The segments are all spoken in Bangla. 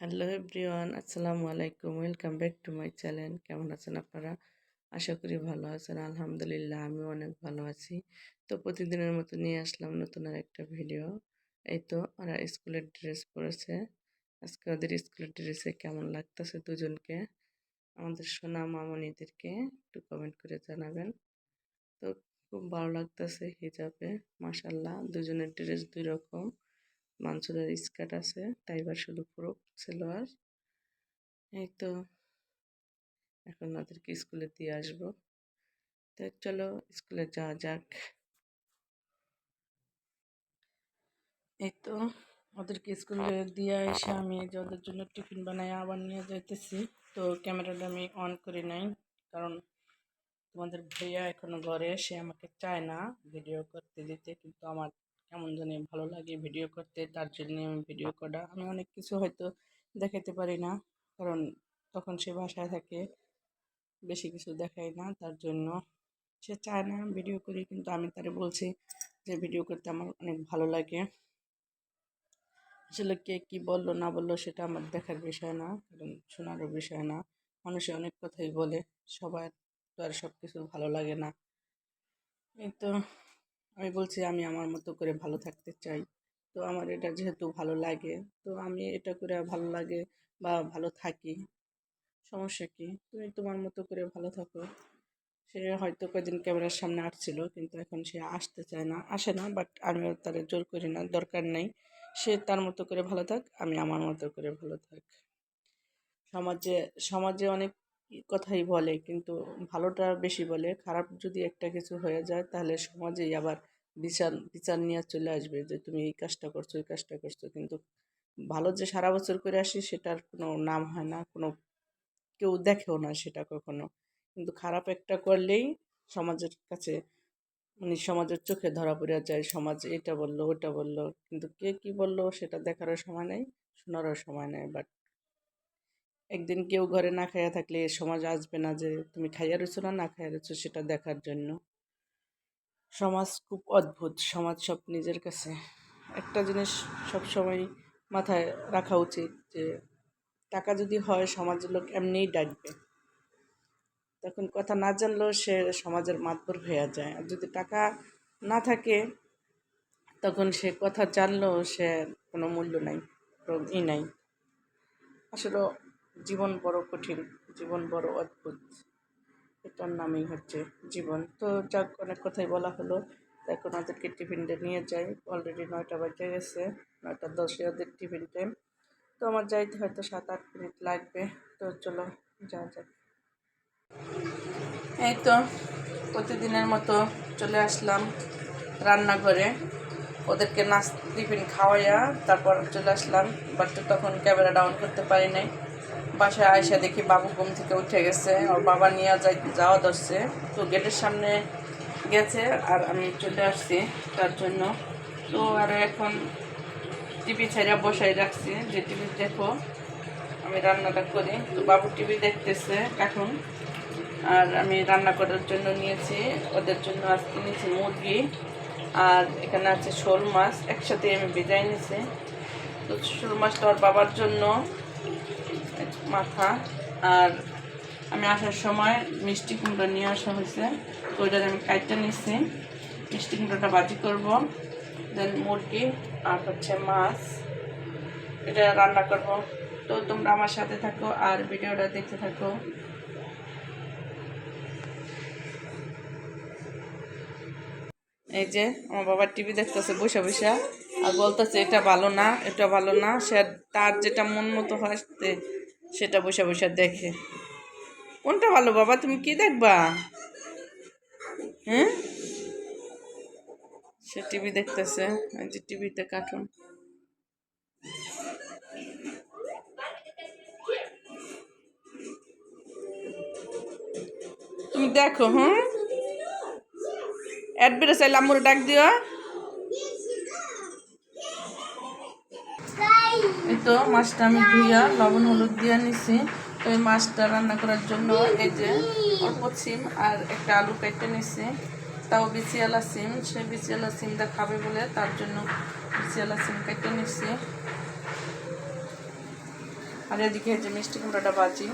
হ্যালো এভরিওয়ান, আসসালামু আলাইকুম। Welcome back to my channel কেমন আছেন আপনারা? আশা করি ভালো আছেন। আলহামদুলিল্লাহ, আমি অনেক ভালো আছি। তো প্রতিদিনের মতো নিয়ে আসলাম নতুন আর একটা ভিডিও এই তো, ওরা স্কুলের ড্রেস পরেছে। আজকে ওদের স্কুলের ড্রেসে কেমন লাগতেছে দুজনকে? আমাদের সোনা মামনিদেরকে একটু কমেন্ট করে জানাবেন। তো খুব ভালো লাগতেছে হিজাবে মাসাল্লাহ দুজনের ড্রেস দুই রকম। মানসুরের স্কার্ট আছে টাইবার শুধু পুরো সেলোয়ার। এই তো, এখন ওদেরকে স্কুলে দিয়ে আসব। তো চলো, স্কুলে যাওয়া যাক। এই তো, ওদেরকে স্কুলে দিয়ে এসে আমি যে ওদের জন্য টিফিন বানাই আবার নিয়ে যাইতেছি। তো ক্যামেরাটা আমি অন করি নাই, কারণ তোমাদের ভাইয়া এখনও ঘরে এসে আমাকে চায় না ভিডিও করতে দিতে, কিন্তু আমার কেমন জানি ভালো লাগে ভিডিও করতে, তার জন্য আমি ভিডিও করা। আমি অনেক কিছু হয়তো দেখাতে পারি না, কারণ তখন সে বাসায় থাকে, বেশি কিছু দেখাই না, তার জন্য সে চায় না ভিডিও করি, কিন্তু আমি তারে বলছি যে ভিডিও করতে আমার অনেক ভালো লাগে। আসলে কে কী বলল, না বলল সেটা আমার দেখার বিষয় না, কারণ শোনারও বিষয় না। মানুষে অনেক কথাই বলে, সবার তো আর সব কিছু ভালো লাগে না। এই তো আমি বলছি আমি আমার মতো করে ভালো থাকতে চাই। তো আমার এটা যেহেতু ভালো লাগে, তো আমি এটা করে ভালো লাগে বা ভালো থাকি। সমস্যা কি? তুমি তোমার মতো করে ভালো থাকো। সে হয়তো কয়েকদিন ক্যামেরার সামনে আসছিল, কিন্তু এখন সে আসতে চায় না। আসে না বাট আমিও তার জোর করি না, দরকার নেই। সে তার মতো করে ভালো থাক, আমি আমার মতো করে ভালো থাক। সমাজে সমাজে অনেক কথাই বলে কিন্তু ভালোটা বেশি বলে। খারাপ যদি একটা কিছু হয়ে যায় তাহলে সমাজেই আবার বিচার বিচার নিয়ে চলে আসবে যে তুমি এই কাজটা করছ এই কাজটা করছ। কিন্তু ভালো যে সারা বছর করে আসি সেটার কোনো নাম হয় না, কোনো কেউ দেখেও না সেটা কখনো। কিন্তু খারাপ একটা করলেই সমাজের কাছে মানে সমাজের চোখে ধরা পড়ে যায়, সমাজ এটা বলল, ওটা বলল। কিন্তু কে কি বলল সেটা দেখারও সময় নেই, শোনারও সময় নেই। বাট একদিন কেউ ঘরে না খাইয়া থাকলে এ সমাজ আসবে না যে তুমি খাইয়া রয়েছো না না খাইয়া রয়েছো সেটা দেখার জন্য। সমাজ খুব অদ্ভুত, সমাজ সব নিজের কাছে। একটা জিনিস সব সময় মাথায় রাখা উচিত যে টাকা যদি হয় সমাজের লোক এমনিই ডাকবে। তখন কথা না জানলেও সে সমাজের মাতবর হয়ে যায়। আর যদি টাকা না থাকে, তখন সে কথা জানলেও সে কোনো মূল্য নাই ই নাই। আসলে জীবন বড় কঠিন, জীবন বড় অদ্ভুত। এটার নামই হচ্ছে জীবন। তো যাক, অনেক কথাই বলা হলো। এখন ওদেরকে টিফিনটা নিয়ে যাই। অলরেডি নয়টা বাজে গেছে, নয়টা দশে ওদের টিফিন তো আমার যাইতে হয়তো সাত আট মিনিট লাগবে। তো চলো যা যাক। এই তো, প্রতিদিনের মতো চলে আসলাম রান্নাঘরে। ওদেরকে নাচ টিফিন খাওয়াইয়া তারপর চলে আসলাম বাট তখন ক্যামেরা ডাউন করতে পারি নাই। বাসায় আয়সা দেখি বাবু ঘুম থেকে উঠে গেছে, ওর বাবা নিয়ে যাই যাওয়া ধরছে। তো গেটের সামনে গেছে আর আমি চলে আসছি তার জন্য। তো আর এখন টিভি ছাইরা বসাই রাখছি, যে টিভি দেখো, আমি রান্নাটা করি। তো বাবু টিভি দেখতেছে এখন। আর আমি রান্না করার জন্য নিয়েছি, ওদের জন্য আজকে নিয়েছি মুরগি। আর এখানে আছে শোল মাছ একসাথে আমি ভেজাই নিয়েছি তো শোল মাছটা ওর বাবার জন্য। মাথা আর আমি আসার সময় মিষ্টি কুমড়ো নিয়ে আসা হয়েছে। তো ওইটা আমি কাইটটা নিচ্ছি মিষ্টি কুমড়োটা বাজি করব। দেন মুরগি আর হচ্ছে মাছ। এটা রান্না করব। তো তোমরা আমার সাথে থাকো আর ভিডিওটা দেখতে থাকো। এই যে আমার বাবার টিভি দেখতেছে, বসে বসে। আর বলতেছে, এটা ভালো না, এটা ভালো না। সে তার যেটা মন মতো হয় সেটা বসে বসে দেখে। কোনটা ভালো বাবা? তুমি কি দেখবা? হ্যাঁ? সে টিভি দেখতেছে টিভিতে কার্টুন তুমি দেখো হ্যাঁ অ্যাডবেরে চাইলে আম্মুর ডাক দিও। তো মাছটা আমি ধুইয়া লবণ হলুদ দিয়ে নিছি। তো মাছটা রান্না করার জন্য এই যে অল্প সিম আর একটা আলু কেটে নিছি। তাও বিচিয়ালা সিম, সে বিচিয়ালা সিমটা খাবে বলে তার জন্য বিচিয়ালা সিম কেটে নিছি। আর এদিকে যে মিষ্টি কুমড়াটা ভাজি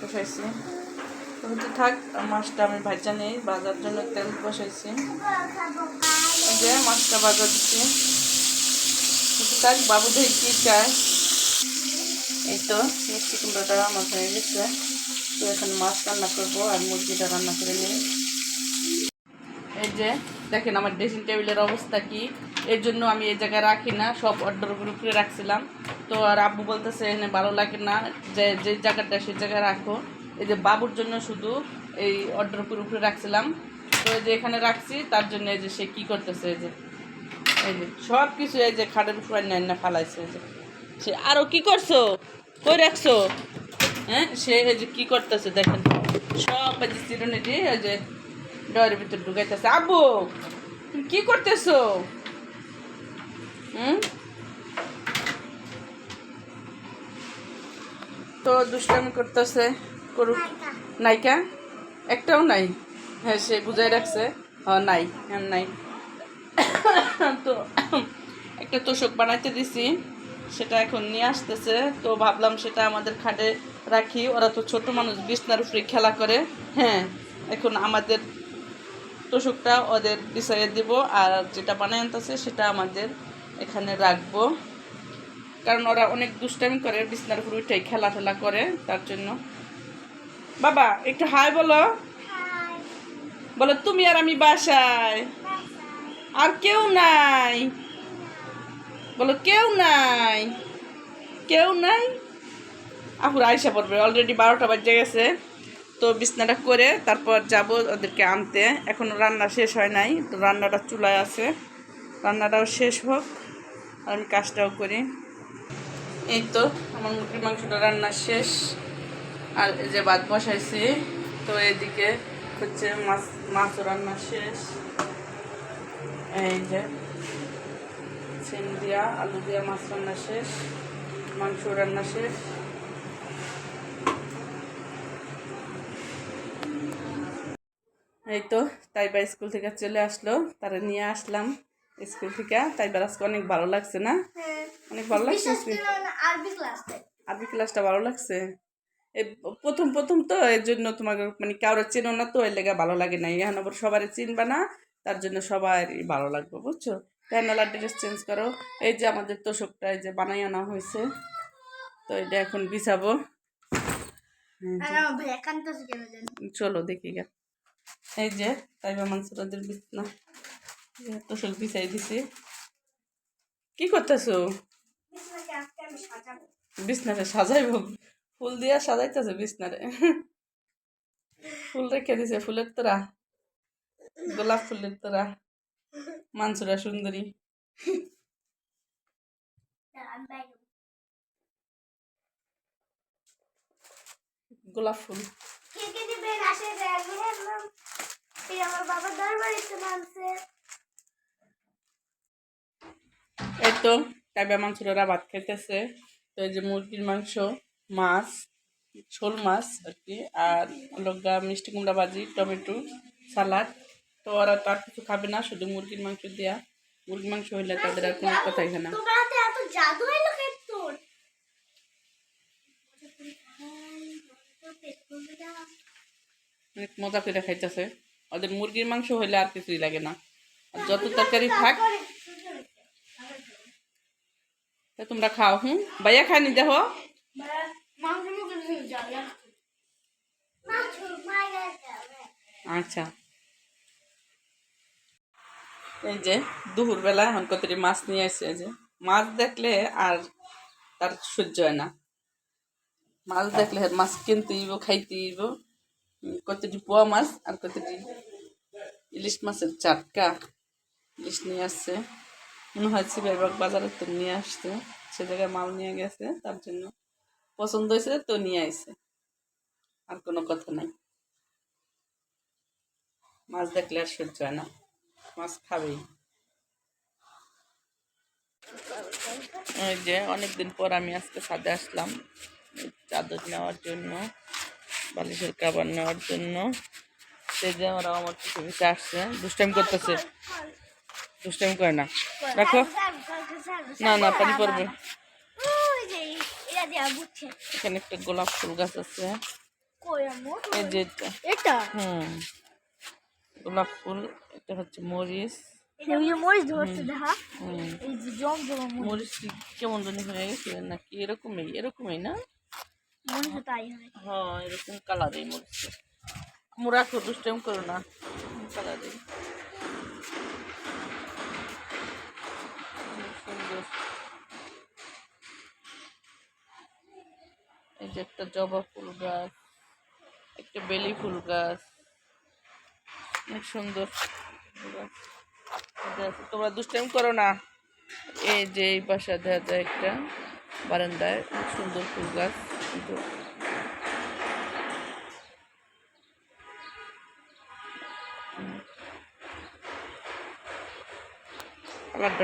বসাইছি। তো থাক, মাছটা আমি ভাজা নেই, বাজার জন্য তেল বসাইছি। এই যে মাছটা ভাজা দিচ্ছি কিন্তু থাক বাবু দেখি কি চায়। এই তো, মিষ্টি কুমড়োটা আমার হয়ে গেছে। তো এখন মাছ রান্না করব আর মুরগিটা রান্না করে নিই এই যে, দেখেন আমার ড্রেসিং টেবিলের অবস্থা কি। এর জন্য আমি এই জায়গায় রাখি না, সব অর্ডার উপরে রাখছিলাম। তো আর আব্বু বলতেছে এখানে ভালো লাগে না, যে যে জায়গাটা সেই জায়গায় রাখো। এই যে বাবুর জন্য শুধু এই অর্ডার উপরে রাখছিলাম। তো এই যে এখানে রাখছি, তার জন্য এই যে সে কী করতেছে, এই যে সব কিছু এই যে খাটের উপরে না ফালাইছে যে। সে আরও কি করছ? কই রাখছো? হ্যাঁ সে এই যে কী করতেছে দেখেন। সব এই যে চিরুনি দিয়ে এই যে ডয়ের ভিতর ঢুকাইতেছে। আব্বু, তুমি কি করতেছো? হুম? তো দুষ্টামি করতেছে, করুক। নাইকা একটাও নাই। হ্যাঁ সে বুঝাই রাখছে। হ্যাঁ নাই। হ্যাঁ নাই। তো একটা তোষক বানাইতে দিছি সেটা এখন নিয়ে আসতেছে। তো ভাবলাম সেটা আমাদের খাটে রাখি। ওরা তো ছোট মানুষ বিছনার উপরে খেলা করে। হ্যাঁ এখন আমাদের তোষকটা ওদের বিছাইয়ে দিব আর যেটা বানাই আনতেছে সেটা আমাদের এখানে রাখব। কারণ ওরা অনেক দুষ্টামি করে বিছনার উপরে উঠে খেলা ঠেলা করে তার জন্য। বাবা একটু হাই বলো। বলো তুমি আর আমি বাসায়। আর কেউ নাই। বলো, কেউ নাই। কেউ নাই? আপুর আইসা পড়বে অলরেডি বারোটা বাজে গেছে। তো বিছনাটা করে তারপর যাব ওদেরকে আনতে। এখনও রান্না শেষ হয় নাই, তো রান্নাটা চুলায় আছে। রান্নাটাও শেষ হোক, আর আমি কাজটাও করি। এই তো, আমার মুরগির মাংসটা রান্না শেষ। আর যে ভাত বসাইছি, তো এদিকে হচ্ছে মাছ, মাছও রান্না শেষ। এই যে সিম দিয়া আলু দিয়া মাছ রান্না শেষ মাংস রান্না শেষ। এই তো তাইবা স্কুল থেকে চলে আসলো তারা নিয়ে আসলাম স্কুল থেকে। তাইবার আজকে অনেক ভালো লাগছে না? অনেক ভালো লাগছে আরবি ক্লাসটা ভালো লাগছে? এই প্রথম প্রথম তো এর জন্য তোমাকে মানে কারও চেনো না তো এর লেগে ভালো লাগে না এখন আবার সবারই চিনবা না। তার জন্য সবারই ভালো লাগবে বুঝছ? প্যান্ডালার ড্রেস চেঞ্জ করো। এই যে আমাদের তোষকটা এই যে বানাই আনা হয়েছে। তো এটা এখন বিছাবো। জানি চলো দেখি গা। এই যে তাইবা মাংসরাদের বিছনা। এই যে তোষক বিছাই দিছি। কি করতেছো? বিছনারে সাজাইব। ফুল দিয়া সাজাইতেছে বিছনারে। ফুল রেখে দিছে ফুলের তোরা গোলাপ ফুলের তোরা মানসুরা সুন্দরী। গোলাপ ফুল। এই তো টাইবা মাংসরা ভাত খাইতেছে। তো এই যে মুরগির মাংস, মাছ, শোল মাছ আর কি, আর লগা মিষ্টি কুমড়া ভাজি, টমেটো, সালাদ। তো ওরা তো আর কিছু খাবে না শুধু মুরগির মাংস দেয়া। মুরগির মাংস হইলে তাদের আর কোনো কথাই না। তোমার হাতে এত জাদু এলো তোর? অনেক মজা করে খাইতেছে। ওদের মুরগির মাংস হইলে আর কিছুই লাগে না। আর যত তরকারি থাক তা তোমরা খাও হুম? ভাইয়া খায়নি দেখো। আচ্ছা। এই যে দুপুরবেলা এখন কতটি মাছ নিয়ে আসছে যে মাছ দেখলে আর তার সহ্য হয় না। মাছ দেখলে মাছ কিনতে ইব খাইতে ইব কতটি পোয়া মাছ আর কতটি ইলিশ মাছের চাটকা ইলিশ নিয়ে আসছে। মনে হয় সিবেরবাগ বাজারে তো নিয়ে আসছে, সে জায়গায় মাল নিয়ে গেছে, তার জন্য পছন্দ হয়েছে তো নিয়ে আসছে আর কোনো কথা নাই। মাছ দেখলে আর সহ্য হয় না। মাছ খাবেই। এই যে অনেকদিন পর আমি আজকে ছাদে আসলাম চাদর নেওয়ার জন্য বালিশের কাবার নেওয়ার জন্য। সেই যে ওরা আমার কিছু কিছু আসছে দুষ্টাইম করতেছে। দুষ্টাইম করে না। রাখো। না না পানি পড়বে। ওই এখানে একটা গোলাপ ফুল গাছ আছে। এই যে এটা। এটা? হুম। গোলাপ ফুল এটা হচ্ছে মরিচ। মরিচ কেমন জানি হয়ে গেছে নাকি এরকমই এরকমই না? হয়। এরকম কালারই মরিচ মোরা করো না সুন্দর। এই যে একটা জবা ফুল গাছ একটা বেলি ফুল গাছ। অনেক সুন্দর। তোমরা দুষ্টাইম করো না। এই যে এই পাশে দেখা যায় একটা বারান্দায় অনেক সুন্দর ফুল গাছ। কিন্তু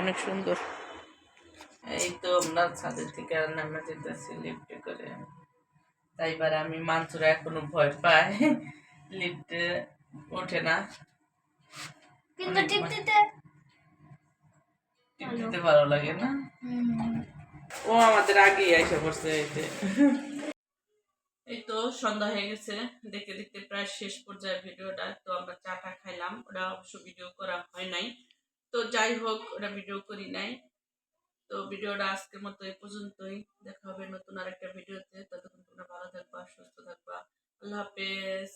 অনেক সুন্দর। এই তো আমরা ছাদের থেকে আর নামে যেতেছি লিফটে করে। তাই এবার আমি মানসুরা এখনও ভয় পাই লিফটে ওঠে না। কিন্তু টিপটিতে টিপতে ভালো লাগে না। ও আমাদের আগে এসে পড়ছে এই যে এই তো সন্ধ্যা হয়ে গেছে। দেখতে দেখতে প্রায় শেষ পর্যায়ে ভিডিওটা। তো আমরা চাটা খাইলাম। ওটা অবশ্য ভিডিও করা হয় নাই। তো যাই হোক ওটা ভিডিও করি নাই। তো ভিডিওটা আজকের মতো এই পর্যন্তই। দেখা হবে নতুন আরেকটা ভিডিওতে। ততক্ষণ তোমরা ভালো থাকবা সুস্থ থাকবা। আল্লাহ হাফেজ।